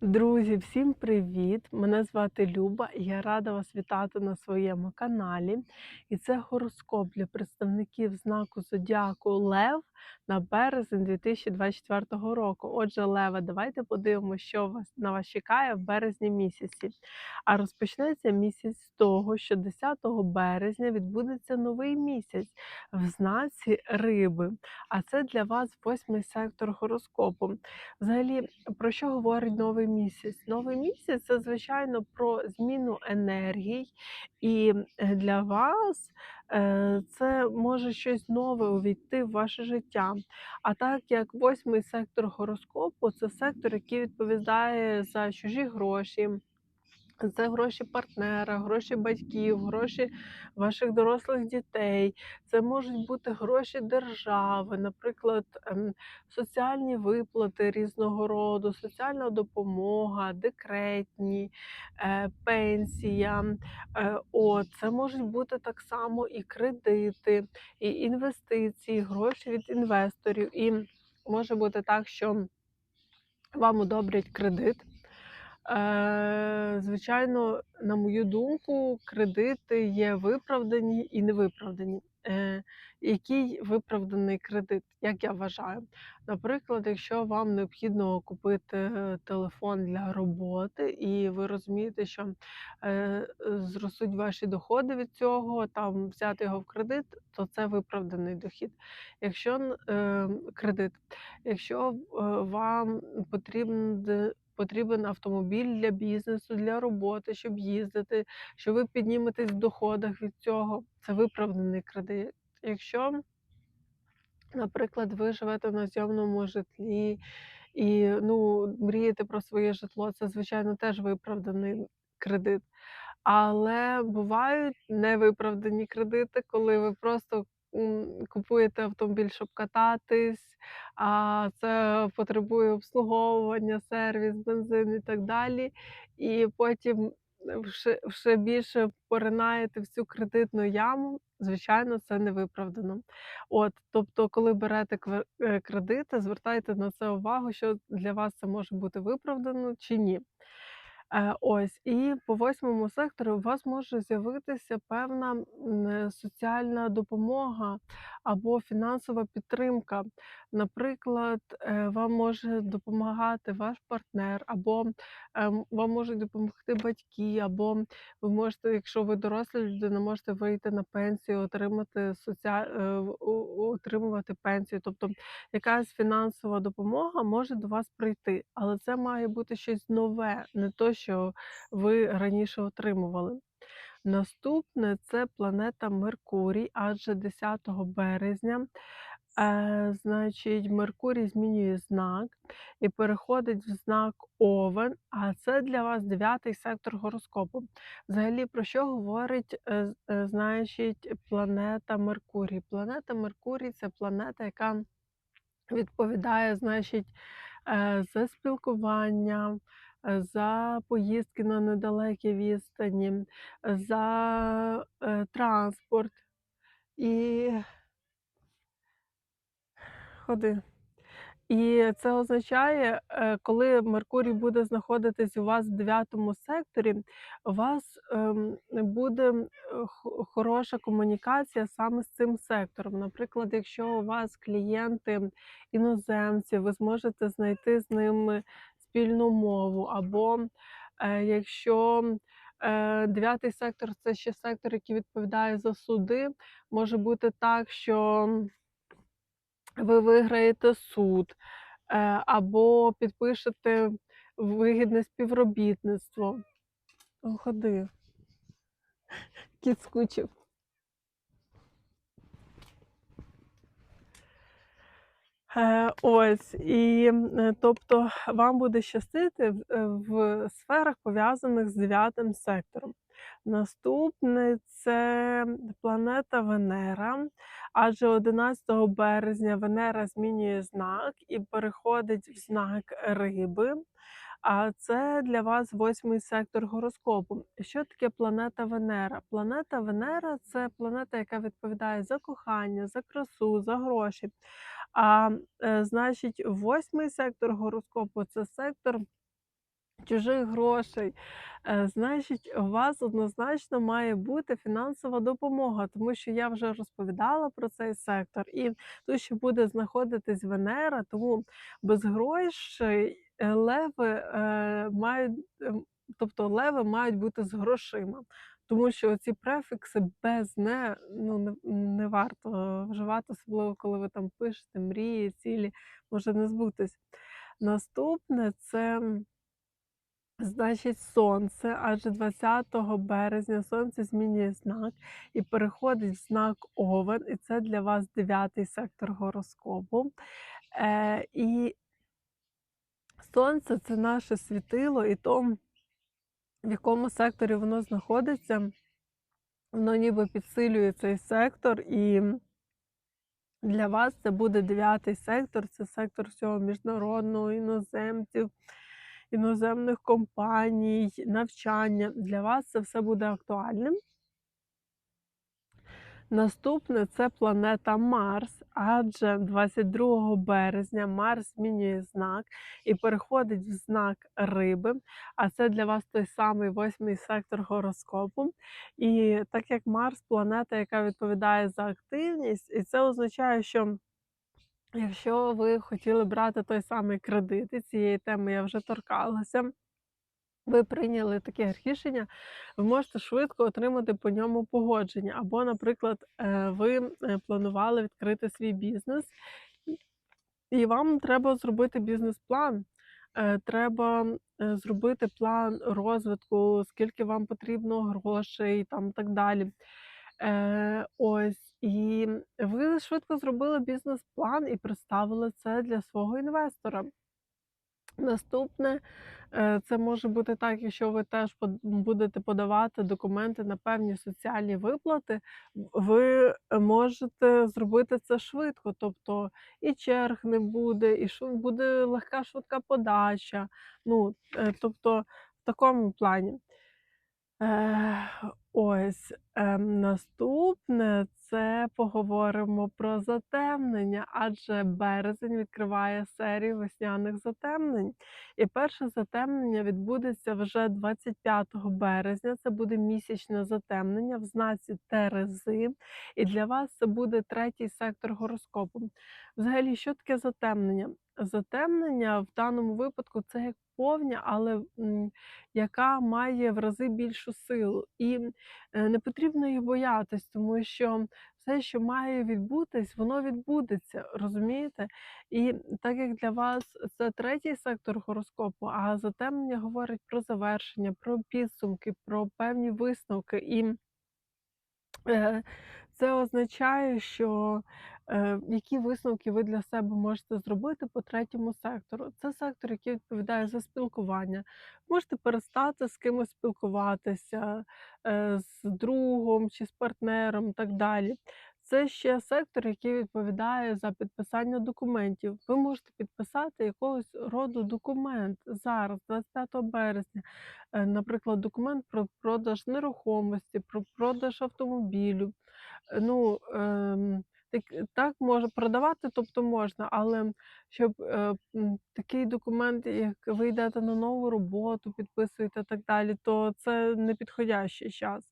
Друзі, всім привіт! Мене звати Люба, і я рада вас вітати на своєму каналі. І це гороскоп для представників знаку Зодіаку Лев на березень 2024 року. Отже, Леве, давайте подивимося, що вас на вас чекає в березні місяці. А розпочнеться місяць з того, що 10 березня відбудеться новий місяць в знаці Риби. А це для вас восьмий сектор гороскопу. Взагалі, про що говорить новий місяць? Новий місяць це, звичайно, про зміну енергій, і е, для вас е, це може щось нове увійти в ваше життя. А так як восьмий сектор гороскопу це сектор, який відповідає за чужі гроші. Це гроші партнера, гроші батьків, гроші ваших дорослих дітей. Це можуть бути гроші держави, наприклад, ем, соціальні виплати різного роду, соціальна допомога, декретні, е, пенсія. Е, От, це можуть бути так само і кредити, і інвестиції, гроші від інвесторів. І може бути так, що вам одобрять кредит. Е, звичайно, на мою думку, кредити є виправдані і невиправдані. Е, який виправданий кредит, як я вважаю? Наприклад, якщо вам необхідно купити телефон для роботи, і ви розумієте, що е, зростуть ваші доходи від цього, там взяти його в кредит, то це виправданий дохід. Якщо е, кредит, якщо е, вам потрібен потрібен автомобіль для бізнесу, для роботи, щоб їздити, що ви підніметесь в доходах від цього. Це виправданий кредит. Якщо, наприклад, ви живете на зйомному житлі і ну, мрієте про своє житло, це, звичайно, теж виправданий кредит. Але бувають невиправдані кредити, коли ви просто купуєте автомобіль, щоб кататись, а це потребує обслуговування, сервіс, бензин і так далі. І потім ще, більше поринаєте в цю кредитну яму. Звичайно, це не виправдано. От, тобто, коли берете е, кредити, звертайте на це увагу, що для вас це може бути виправдано чи ні. Е, ось, і по восьмому сектору у вас може з'явитися певна соціальна допомога або фінансова підтримка. Наприклад, е, вам може допомагати ваш партнер, або ем, вам можуть допомогти батьки, або ви можете, якщо ви доросла людина, можете вийти на пенсію, отримати соціаль... е, отримувати пенсію. Тобто якась фінансова допомога може до вас прийти, але це має бути щось нове, не то, що ви раніше отримували. Наступне це планета Меркурій, адже 10 березня, е, значить, Меркурій змінює знак і переходить в знак Овен, а це для вас дев'ятий сектор гороскопу. Взагалі, про що говорить, з- е, значить, планета Меркурій? Планета Меркурій це планета, яка Відповідає, значить, е, за спілкування, за поїздки на недалекі відстані, за, е, транспорт і ходи. І це означає, е, коли Меркурій буде знаходитись у вас в дев'ятому секторі, у вас, ем, буде, е, хороша комунікація саме з цим сектором. Наприклад, якщо у вас клієнти іноземці, ви зможете знайти з ними спільну мову. Або, е, якщо, е, 9 сектор це ще сектор, який відповідає за суди, може бути так, що ви виграєте суд, е, або підпишете вигідне співробітництво. Ходи, кіт скучив. Ось і е, тобто вам буде щастити е, в сферах, пов'язаних з дев'ятим сектором. Наступне це планета Венера, адже 11 березня Венера змінює знак і переходить в знак Риби. А це для вас восьмий сектор гороскопу. Що таке планета Венера? Планета Венера це планета, яка відповідає за кохання, за красу, за гроші. А, е, значить, восьмий сектор гороскопу це сектор чужих грошей, е, значить, у вас однозначно має бути фінансова допомога, тому що я вже розповідала про цей сектор, і тут ще буде знаходитись Венера, тому без грошей леви е, мають, ем, тобто леви мають бути з грошима. Тому що ці префікси без не ну не, не варто вживати, особливо коли ви там пишете мрії, цілі, може не збутись. Наступне це Значить, сонце, адже 20 березня сонце змінює знак і переходить в знак Овен, і це для вас дев'ятий сектор гороскопу. Е, і сонце це наше світило, і то, в якому секторі воно знаходиться, воно ніби підсилює цей сектор, і для вас це буде дев'ятий сектор, це сектор всього міжнародного, іноземців іноземних компаній, навчання. Для вас це все буде актуальним. Наступне це планета Марс, адже 22 березня Марс змінює знак і переходить в знак Риби, а це для вас той самий восьмий сектор гороскопу. І так як Марс планета, яка відповідає за активність, і це означає, що Якщо ви хотіли брати той самий кредит, і цієї теми я вже торкалася, ви прийняли таке рішення, ви можете швидко отримати по ньому погодження. Або, наприклад, е, ви е, планували відкрити свій бізнес, і вам треба зробити бізнес-план. Е, треба зробити план розвитку, скільки вам потрібно грошей, там так далі. Е, ось, і ви швидко зробили бізнес-план і представили це для свого інвестора. Наступне, це може бути так, якщо ви теж будете подавати документи на певні соціальні виплати, ви можете зробити це швидко, тобто і черг не буде, і буде легка швидка подача. Ну, е, тобто в такому плані. Е, ось, ем, наступне це поговоримо про затемнення, адже березень відкриває серію весняних затемнень. І перше затемнення відбудеться вже 25 березня. Це буде місячне затемнення в знаці Терези. І для вас це буде третій сектор гороскопу. Взагалі, що таке затемнення? Затемнення в даному випадку це як повня, але яка має в рази більшу силу. І е, не потрібно їх боятись, тому що все, що має відбутись, воно відбудеться, розумієте? І так як для вас це третій сектор гороскопу, а затемнення говорить про завершення, про підсумки, про певні висновки. І е, це означає, що які висновки ви для себе можете зробити по третьому сектору. Це сектор, який відповідає за спілкування. Можете перестати з кимось спілкуватися, е, з другом чи з партнером, так далі. Це ще сектор, який відповідає за підписання документів. Ви можете підписати якогось роду документ зараз, 25 березня, е, наприклад, документ про продаж нерухомості, про продаж автомобілю. Е, ну, ем, так, так може продавати, тобто можна, але щоб е, такий документ, як ви йдете на нову роботу, підписуєте так далі, то це не підходящий час.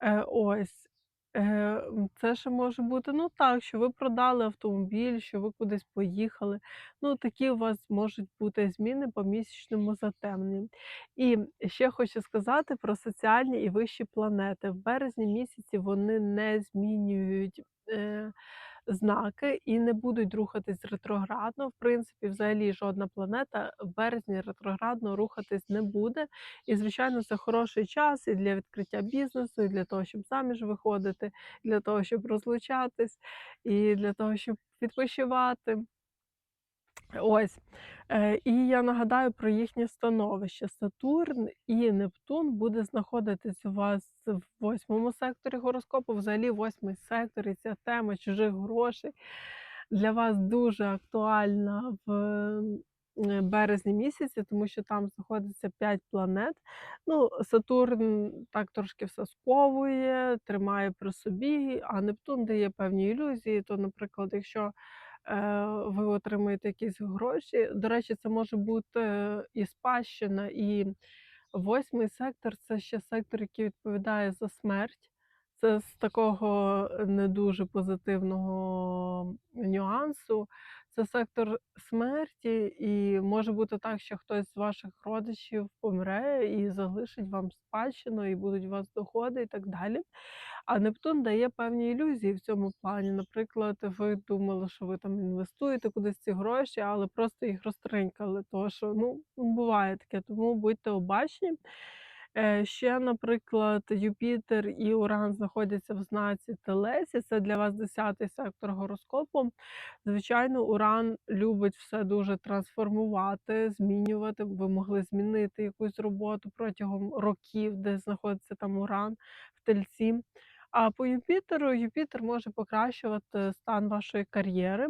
Е, ось. Е, це ще може бути, ну так, що ви продали автомобіль, що ви кудись поїхали. Ну, такі у вас можуть бути зміни по місячному затемненню. І ще хочу сказати про соціальні і вищі планети. В березні місяці вони не змінюють. Е, знаки і не будуть рухатись ретроградно. В принципі, взагалі жодна планета в березні ретроградно рухатись не буде. І, звичайно, це хороший час і для відкриття бізнесу, і для того, щоб заміж виходити, для того, щоб розлучатись, і для того, щоб відпочивати. Ось. Е, І я нагадаю про їхнє становище. Сатурн і Нептун буде знаходитись у вас в восьмому секторі гороскопу. Взагалі, восьмий сектор і ця тема чужих грошей для вас дуже актуальна в е, березні місяці, тому що там знаходиться 5 планет. Ну, Сатурн так трошки все сковує, тримає при собі, а Нептун дає певні ілюзії. То, наприклад, якщо ви отримаєте якісь гроші. До речі, це може бути е, і спадщина, і восьмий сектор це ще сектор, який відповідає за смерть. Це з такого не дуже позитивного нюансу. Це сектор смерті, і може бути так, що хтось з ваших родичів помре і залишить вам спадщину, і будуть у вас доходи і так далі. А Нептун дає певні ілюзії в цьому плані. Наприклад, ви думали, що ви там інвестуєте кудись ці гроші, але просто їх розтринькали. Тому що ну, буває таке, тому будьте обачні. Е, Ще, наприклад, Юпітер і Уран знаходяться в знаці Телесі. Це для вас 10-й сектор гороскопу. Звичайно, Уран любить все дуже трансформувати, змінювати. Ви могли змінити якусь роботу протягом років, де знаходиться там Уран в тельці. А по Юпітеру Юпітер може покращувати стан вашої кар'єри.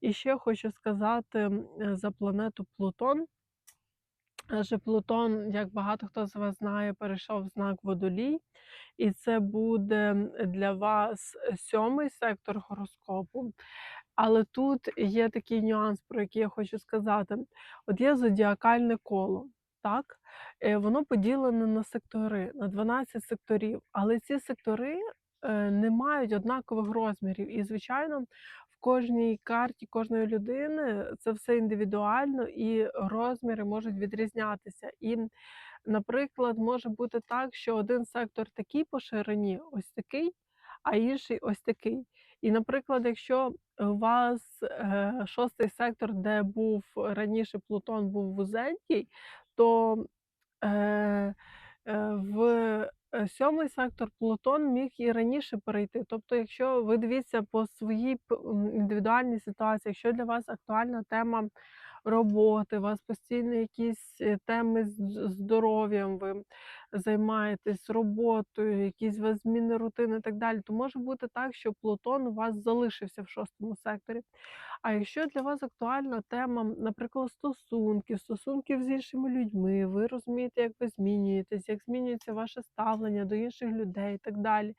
І ще хочу сказати за планету Плутон. Адже Плутон, як багато хто з вас знає, перейшов в знак Водолій, і це буде для вас сьомий сектор гороскопу. Але тут є такий нюанс, про який я хочу сказати. От є зодіакальне коло, так? Е, Воно поділене на сектори, на 12 секторів. Але ці сектори не мають однакових розмірів. І, звичайно, в кожній карті кожної людини це все індивідуально і розміри можуть відрізнятися. І, наприклад, може бути так, що один сектор такий по ширині, ось такий, а інший ось такий. І, наприклад, якщо у вас е, шостий сектор, де був раніше Плутон, був вузенький, то е, е, в е, сьомий сектор Плутон міг і раніше перейти. Тобто, якщо ви дивіться по своїй індивідуальній ситуації, якщо для вас актуальна тема роботи, у вас постійно якісь е, теми з здоров'ям, ви займаєтесь роботою, якісь у вас зміни рутини і так далі, то може бути так, що Плутон у вас залишився в шостому секторі. А якщо для вас актуальна тема, наприклад, стосунків, стосунків з іншими людьми, ви розумієте, як ви змінюєтесь, як змінюється ваше ставлення до інших людей і так далі,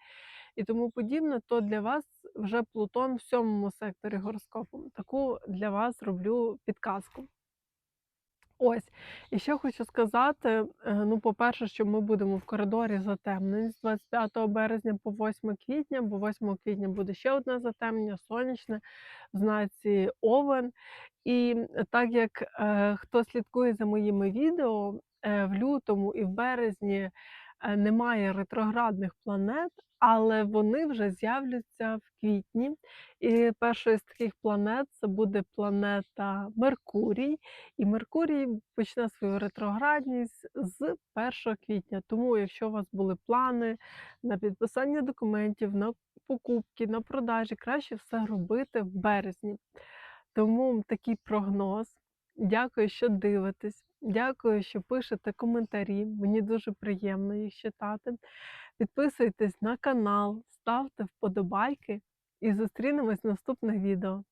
і тому подібне, то для вас вже Плутон в сьомому секторі гороскопу. Таку для вас роблю підказку. Ось, і ще хочу сказати: е, ну, по-перше, що ми будемо в коридорі затемнень з 25 березня по 8 квітня, бо 8 квітня буде ще одне затемнення, сонячне в знаці Овен. І так як е, хто слідкує за моїми відео, е, в лютому і в березні е, немає ретроградних планет, але вони вже з'являться в квітні. І першою з таких планет це буде планета Меркурій. І Меркурій почне свою ретроградність з 1 квітня. Тому, якщо у вас були плани на підписання документів, на покупки, на продажі, краще все робити в березні. Тому такий прогноз. Дякую, що дивитесь. Дякую, що пишете коментарі. Мені дуже приємно їх читати. Підписуйтесь на канал, ставте вподобайки і зустрінемось в наступних відео.